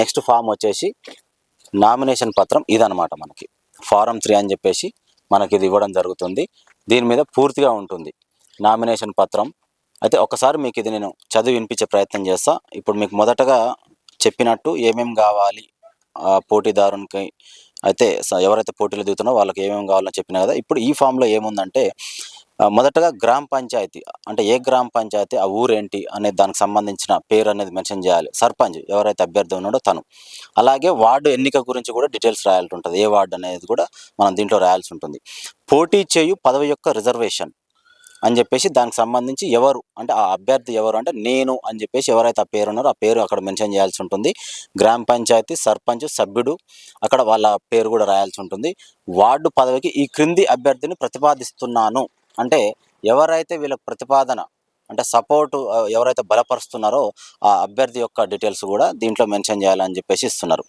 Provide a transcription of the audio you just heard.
Next form వచ్చేసి nomination పత్రం ఇదనమాట మనకి. ఫారం త్రీ అని చెప్పేసి మనకి ఇది ఇవ్వడం జరుగుతుంది. దీని మీద పూర్తిగా ఉంటుంది నామినేషన్ పత్రం. అయితే ఒకసారి మీకు ఇది నేను చదివి వినిపించే ప్రయత్నం చేస్తా. ఇప్పుడు మీకు మొదటగా చెప్పినట్టు ఏమేం కావాలి? పోటీదారునికి అయితే ఎవరైతే పోటీలు దిగుతున్నారో వాళ్ళకి ఏమేమి కావాలో చెప్పిన కదా. ఇప్పుడు ఈ ఫామ్లో ఏముందంటే మొదటగా గ్రామ పంచాయతీ అంటే ఏ గ్రామ పంచాయతీ ఆ ఊరేంటి అనే దానికి సంబంధించిన పేరు అనేది మెన్షన్ చేయాలి. సర్పంచ్ ఎవరైతే అభ్యర్థి ఉన్నాడో తను. అలాగే వార్డు ఎన్నిక గురించి కూడా డీటెయిల్స్ రాయాల్సి ఉంటుంది. ఏ వార్డు అనేది కూడా మనం దీంట్లో రాయాల్సి ఉంటుంది. పోటీ చేయు పదవి యొక్క రిజర్వేషన్ అని చెప్పేసి దానికి సంబంధించి ఎవరు అంటే ఆ అభ్యర్థి ఎవరు అంటే నేను అని చెప్పేసి ఎవరైతే ఆ పేరు ఉన్నారో ఆ పేరు అక్కడ మెన్షన్ చేయాల్సి ఉంటుంది. గ్రామ పంచాయతీ సర్పంచ్ సభ్యుడు అక్కడ వాళ్ళ పేరు కూడా రాయాల్సి ఉంటుంది. వార్డు పదవికి ఈ క్రింది అభ్యర్థిని ప్రతిపాదిస్తున్నాను. అంటే ఎవరైతే వీళ్ళకి ప్రతిపాదన అంటే సపోర్టు ఎవరైతే బలపరుస్తున్నారో ఆ అభ్యర్థి యొక్క డీటెయిల్స్ కూడా దీంట్లో మెన్షన్ చేయాలని చెప్పేసి ఇస్తున్నారు.